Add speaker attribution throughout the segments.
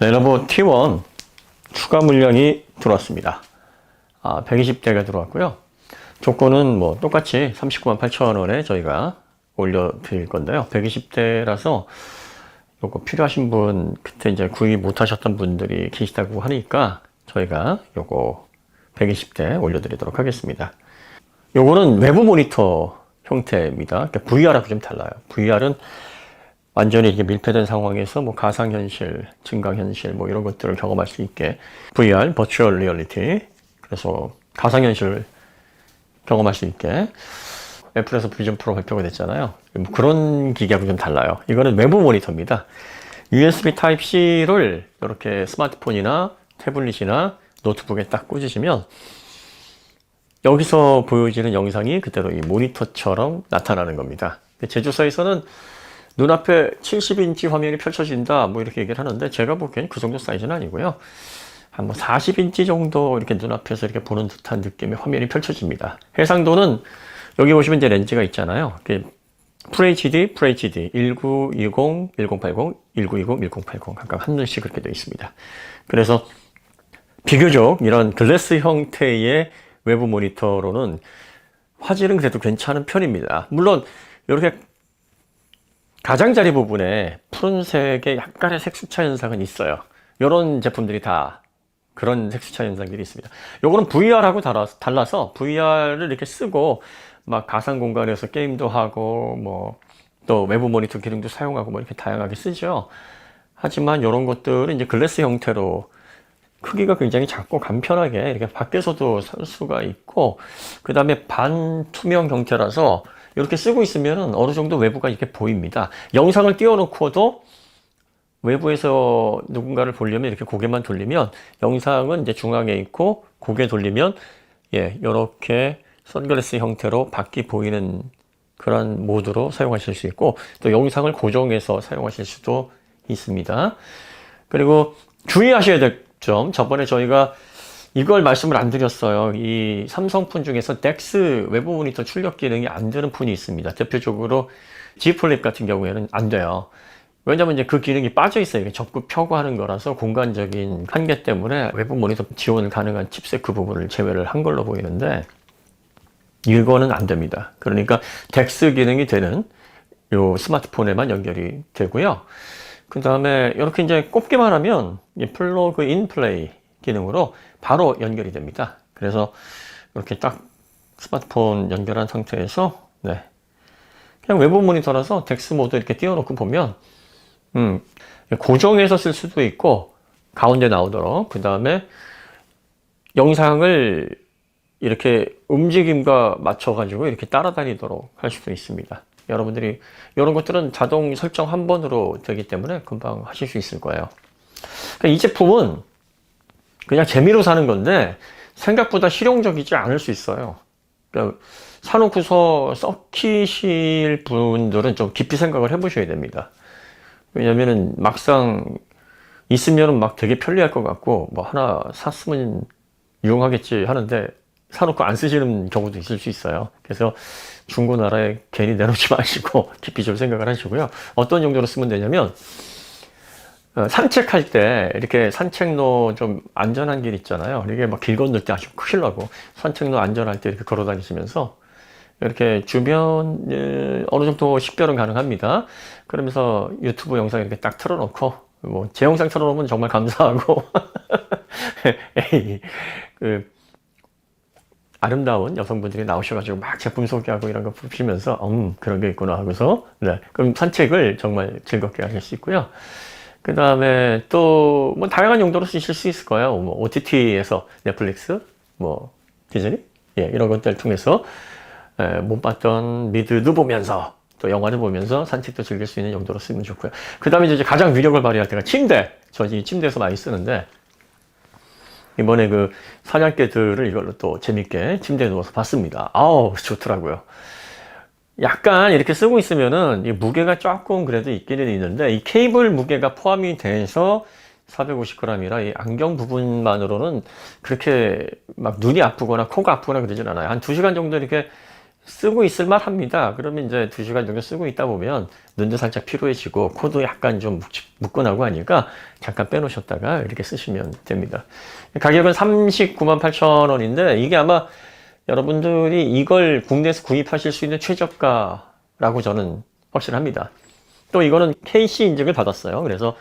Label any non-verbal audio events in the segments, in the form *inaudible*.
Speaker 1: 레노버 T1 추가 물량이 들어왔습니다. 아, 120대가 들어왔고요. 조건은 뭐 똑같이 39만 8천 원에 저희가 올려드릴 건데요. 120대라서 요거 필요하신 분 그때 이제 구입 못 하셨던 분들이 계시다고 하니까 저희가 요거 120대 올려드리도록 하겠습니다. 요거는 외부 모니터 형태입니다. 그러니까 VR하고 좀 달라요. VR은 완전히 이게 밀폐된 상황에서 뭐 가상현실, 증강현실 뭐 이런 것들을 경험할 수 있게 VR, 버추얼 리얼리티 그래서 가상현실 경험할 수 있게 애플에서 비전 프로 발표가 됐잖아요. 뭐 그런 기계하고 좀 달라요. 이거는 외부 모니터입니다. USB Type-C를 이렇게 스마트폰이나 태블릿이나 노트북에 딱 꽂으시면 여기서 보여지는 영상이 그대로 이 모니터처럼 나타나는 겁니다. 제조사에서는 눈앞에 70인치 화면이 펼쳐진다 뭐 이렇게 얘기를 하는데 제가 보기엔 그 정도 사이즈는 아니고요. 한 뭐 40인치 정도 이렇게 눈앞에서 이렇게 보는 듯한 느낌의 화면이 펼쳐집니다. 해상도는 여기 보시면 이제 렌즈가 있잖아요. FHD, FHD 1920, 1080, 1920, 1080 각각 한 눈씩 그렇게 되어 있습니다. 그래서 비교적 이런 글래스 형태의 외부 모니터로는 화질은 그래도 괜찮은 편입니다. 물론 이렇게 가장자리 부분에 푸른색의 약간의 색수차 현상은 있어요. 이런 제품들이 다 그런 색수차 현상들이 있습니다. 요거는 VR하고 달라서, VR을 이렇게 쓰고 막 가상 공간에서 게임도 하고 뭐 또 외부 모니터 기능도 사용하고 뭐 이렇게 다양하게 쓰죠. 하지만 이런 것들은 이제 글래스 형태로 크기가 굉장히 작고 간편하게 이렇게 밖에서도 쓸 수가 있고 그 다음에 반투명 형태라서 이렇게 쓰고 있으면 어느 정도 외부가 이렇게 보입니다. 영상을 띄워놓고도 외부에서 누군가를 보려면 이렇게 고개만 돌리면 영상은 이제 중앙에 있고 고개 돌리면 예 이렇게 선글라스 형태로 밖이 보이는 그런 모드로 사용하실 수 있고 또 영상을 고정해서 사용하실 수도 있습니다. 그리고 주의하셔야 될 점 저번에 저희가 이걸 말씀을 안 드렸어요. 이 삼성폰 중에서 덱스 외부 모니터 출력 기능이 안 되는 폰이 있습니다. 대표적으로 G 플립 같은 경우에는 안 돼요. 왜냐면 이제 그 기능이 빠져 있어요. 접고 펴고 하는 거라서 공간적인 한계 때문에 외부 모니터 지원 가능한 칩셋 그 부분을 제외를 한 걸로 보이는데 이거는 안 됩니다. 그러니까 덱스 기능이 되는 요 스마트폰에만 연결이 되고요. 그 다음에 이렇게 이제 꼽기만 하면 이 플러그 인 플레이 기능으로 바로 연결이 됩니다. 그래서 이렇게 딱 스마트폰 연결한 상태에서 네. 그냥 외부 모니터라서 덱스 모드 이렇게 띄워놓고 보면 음, 고정해서 쓸 수도 있고 가운데 나오도록 그 다음에 영상을 이렇게 움직임과 맞춰가지고 이렇게 따라다니도록 할 수도 있습니다. 여러분들이 이런 것들은 자동 설정 한 번으로 되기 때문에 금방 하실 수 있을 거예요. 그러니까 이 제품은 그냥 재미로 사는 건데 생각보다 실용적이지 않을 수 있어요. 그러니까 사놓고서 썩히실 분들은 좀 깊이 생각을 해보셔야 됩니다. 왜냐면은 막상 있으면은 막 되게 편리할 것 같고 뭐 하나 샀으면 유용하겠지 하는데 사놓고 안 쓰시는 경우도 있을 수 있어요. 그래서 중고나라에 괜히 내놓지 *laughs* 마시고 깊이 좀 생각을 하시고요. 어떤 용도로 쓰면 되냐면 어, 산책할 때 이렇게 산책로 좀 안전한 길 있잖아요. 이게 막 길 건널 때 아주 큰일 나고 산책로 안전할 때 이렇게 걸어 다니시면서 이렇게 주변 에, 어느 정도 식별은 가능합니다. 그러면서 유튜브 영상 이렇게 딱 틀어놓고 뭐 제 영상 틀어놓으면 정말 감사하고 *laughs* 에이, 그 아름다운 여성분들이 나오셔가지고 막 제품 소개하고 이런 거 보시면서 음 그런 게 있구나 하고서 네 그럼 산책을 정말 즐겁게 하실 수 있고요. 그 다음에 또 뭐 다양한 용도로 쓰실 수 있을 거예요. 뭐 OTT에서 넷플릭스, 뭐 디즈니, 예 이런 것들 통해서 에, 못 봤던 미드도 보면서 또 영화도 보면서 산책도 즐길 수 있는 용도로 쓰면 좋고요. 그 다음에 이제 가장 위력을 발휘할 때가 침대. 저 이 침대에서 많이 쓰는데 이번에 그 사냥개들을 이걸로 또 재밌게 침대에 누워서 봤습니다. 아우 좋더라고요. 약간 이렇게 쓰고 있으면은 이 무게가 조금 그래도 있기는 있는데 이 케이블 무게가 포함이 돼서 450g이라 이 안경 부분만으로는 그렇게 막 눈이 아프거나 코가 아프거나 그러진 않아요. 한 2시간 정도 이렇게 쓰고 있을 만 합니다. 그러면 이제 두 시간 정도 쓰고 있다 보면 눈도 살짝 피로해지고 코도 약간 좀 묵- 묵건하고 하니까 잠깐 빼놓으셨다가 이렇게 쓰시면 됩니다. 가격은 39만 8천 원인데 이게 아마 여러분들이 이걸 국내에서 구입하실 수 있는 최저가라고 저는 확신합니다. 또 이거는 KC 인증을 받았어요. 그래서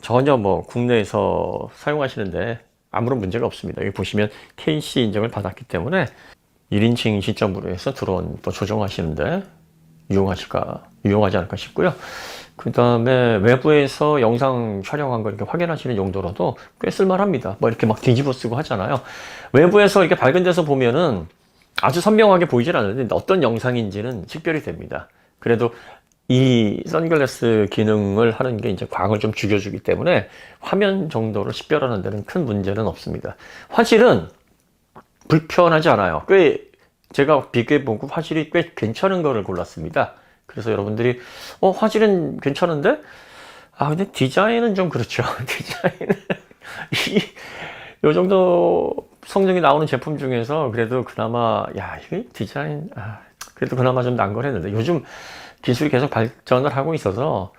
Speaker 1: 전혀 뭐 국내에서 사용하시는데 아무런 문제가 없습니다. 여기 보시면 KC 인증을 받았기 때문에 1인칭 시점으로 해서 드론 또 조정하시는데 유용하실까, 유용하지 않을까 싶고요. 그 다음에 외부에서 영상 촬영한 거 이렇게 확인하시는 용도로도 꽤 쓸만합니다. 뭐 이렇게 막 뒤집어 쓰고 하잖아요. 외부에서 이렇게 밝은 데서 보면은 아주 선명하게 보이질 않는데 어떤 영상인지는 식별이 됩니다. 그래도 이 선글라스 기능을 하는 게 이제 광을 좀 죽여주기 때문에 화면 정도를 식별하는 데는 큰 문제는 없습니다. 화질은 불편하지 않아요. 꽤 제가 비교해보고 화질이 꽤 괜찮은 거를 골랐습니다. 그래서 여러분들이 어 화질은 괜찮은데 아 근데 디자인은 좀 그렇죠. *laughs* 디자인은 이 요 정도 성능이 나오는 제품 중에서 그래도 그나마 야 이게 디자인 아 그래도 그나마 좀 난 걸 했는데 요즘 기술이 계속 발전을 하고 있어서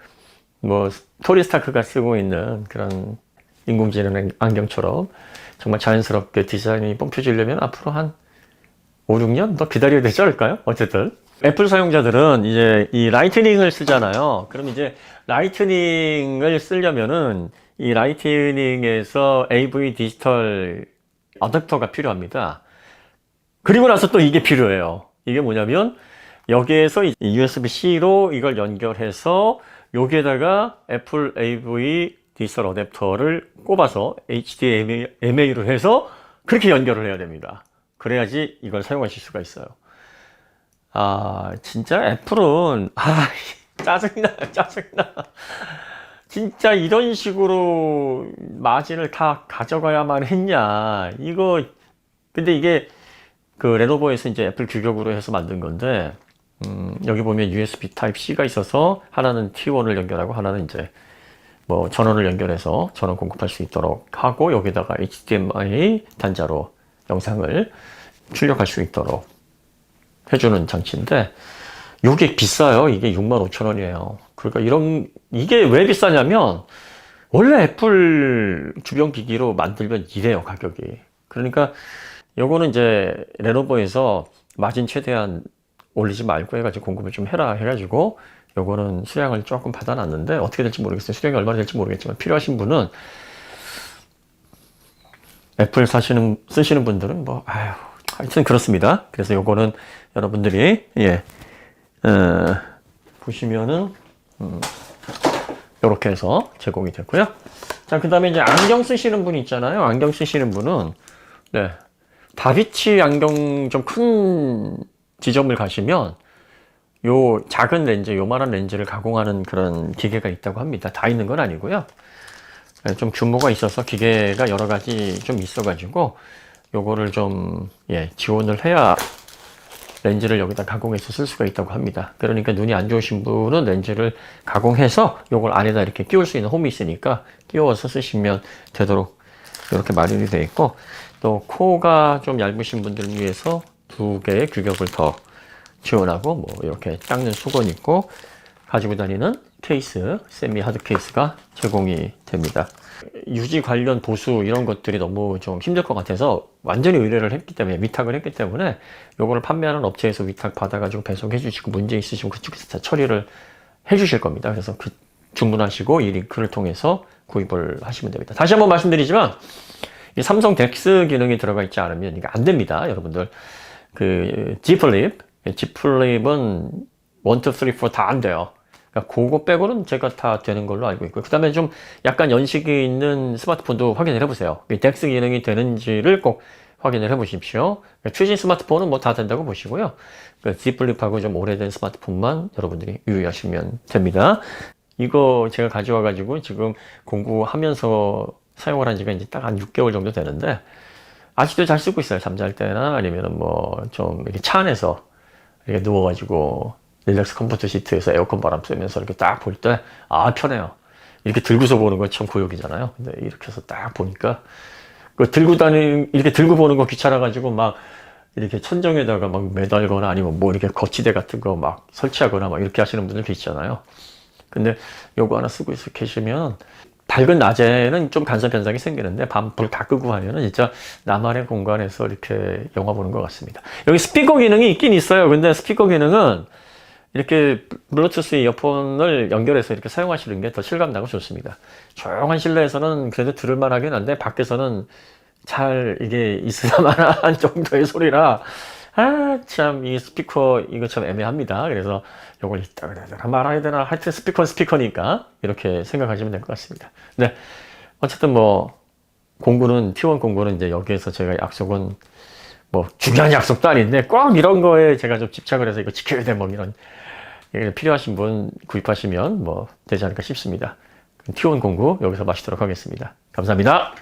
Speaker 1: 뭐 토리 스타크가 쓰고 있는 그런 인공지능 안경처럼 정말 자연스럽게 디자인이 뽑혀지려면 앞으로 한 5, 6년 더 기다려야 되지 않을까요? 어쨌든. 애플 사용자들은 이제 이 라이트닝을 쓰잖아요. 그럼 이제 라이트닝을 쓰려면은 이 라이트닝에서 AV 디지털 어댑터가 필요합니다. 그리고 나서 또 이게 필요해요. 이게 뭐냐면 여기에서 USB-C로 이걸 연결해서 여기에다가 애플 AV 디지털 어댑터를 꼽아서 HDMA로 해서 그렇게 연결을 해야 됩니다. 그래야지 이걸 사용하실 수가 있어요. 아, 진짜 애플은, 아, *laughs* 짜증나, 짜증나. 진짜 이런 식으로 마진을 다 가져가야만 했냐. 이거, 근데 이게 그 레노버에서 이제 애플 규격으로 해서 만든 건데, 음, 여기 보면 USB Type-C가 있어서 하나는 T1을 연결하고 하나는 이제 뭐 전원을 연결해서 전원 공급할 수 있도록 하고 여기다가 HDMI 단자로 영상을 출력할 수 있도록 해주는 장치인데 이게 비싸요. 이게 6만 5천 원이에요. 그러니까 이런 이게 왜 비싸냐면 원래 애플 주변 기기로 만들면 이래요 가격이. 그러니까 요거는 이제 레노버에서 마진 최대한 올리지 말고 해가지고 공급을 좀 해라 해가지고 요거는 수량을 조금 받아놨는데 어떻게 될지 모르겠어요. 수량이 얼마나 될지 모르겠지만 필요하신 분은 애플 사시는 쓰시는 분들은 뭐 아유 하여튼 그렇습니다. 그래서 요거는 여러분들이 예 어, 보시면은 음, 이렇게 해서 제공이 됐고요. 자 그 다음에 이제 안경 쓰시는 분 있잖아요. 안경 쓰시는 분은 네 다비치 안경 좀 큰 지점을 가시면 요 작은 렌즈, 요만한 렌즈를 가공하는 그런 기계가 있다고 합니다. 다 있는 건 아니고요. 네, 좀 규모가 있어서 기계가 여러 가지 좀 있어가지고 요거를 좀 예, 지원을 해야 렌즈를 여기다 가공해서 쓸 수가 있다고 합니다. 그러니까 눈이 안 좋으신 분은 렌즈를 가공해서 요걸 안에다 이렇게 끼울 수 있는 홈이 있으니까 끼워서 쓰시면 되도록 이렇게 마련이 되어 있고 또 코가 좀 얇으신 분들을 위해서 두 개의 규격을 더 지원하고 뭐 이렇게 닦는 수건 있고 가지고 다니는 케이스, 세미 하드 케이스가 제공이 됩니다. 유지 관련 보수 이런 것들이 너무 좀 힘들 것 같아서 완전히 의뢰를 했기 때문에 위탁을 했기 때문에 요거를 판매하는 업체에서 위탁 받아가지고 배송해 주시고 문제 있으시면 그쪽에서 다 처리를 해 주실 겁니다. 그래서 그 주문하시고 이 링크를 통해서 구입을 하시면 됩니다. 다시 한번 말씀드리지만 이 삼성 덱스 기능이 들어가 있지 않으면 이게 안 됩니다. 여러분들 그 G 플립 G 플립은 1, 2, 3, 4 다 안 돼요. 그러니까 그거 빼고는 제가 다 되는 걸로 알고 있고요. 그 다음에 좀 약간 연식이 있는 스마트폰도 확인을 해보세요. 이 덱스 기능이 되는지를 꼭 확인을 해보십시오. 그러니까 최신 스마트폰은 뭐 다 된다고 보시고요. 그 Z 플립하고 좀 오래된 스마트폰만 여러분들이 유의하시면 됩니다. 이거 제가 가져와가지고 지금 공부하면서 사용을 한 지가 이제 딱 한 6개월 정도 되는데 아직도 잘 쓰고 있어요. 잠잘 때나 아니면 뭐 좀 이렇게 차 안에서 이렇게 누워가지고 릴렉스 컴포트 시트에서 에어컨 바람 쐬면서 이렇게 딱 볼 때, 아, 편해요. 이렇게 들고서 보는 건 참 고역이잖아요. 근데 이렇게 해서 딱 보니까, 그 들고 다니, 이렇게 들고 보는 거 귀찮아 가지고 막 이렇게 천정에다가 막 매달거나 아니면 뭐 이렇게 거치대 같은 거 막 설치하거나 막 이렇게 하시는 분들 계시잖아요. 근데 요거 하나 쓰고 있어 계시면 밝은 낮에는 좀 간섭 현상이 생기는데 밤 불 다 끄고 하면은 진짜 나만의 공간에서 이렇게 영화 보는 것 같습니다. 여기 스피커 기능이 있긴 있어요. 근데 스피커 기능은 이렇게 블루투스 이어폰을 연결해서 이렇게 사용하시는 게 더 실감나고 좋습니다. 조용한 실내에서는 그래도 들을만 하긴 한데 밖에서는 잘 이게 있어야만한 *laughs* 정도의 소리라 아 참 이 스피커 이거 참 애매합니다. 그래서 이걸 이따 그래야 되나 말아야 되나 하여튼 스피커는 스피커니까 이렇게 생각하시면 될 것 같습니다. 네 어쨌든 뭐 공부는 T1 공부는 이제 여기에서 제가 약속은 뭐 중요한 약속도 아닌데 꼭 이런 거에 제가 좀 집착을 해서 이거 지켜야 돼 뭐 이런 예, 필요하신 분 구입하시면 뭐 되지 않을까 싶습니다. T1 공구 여기서 마치도록 하겠습니다. 감사합니다.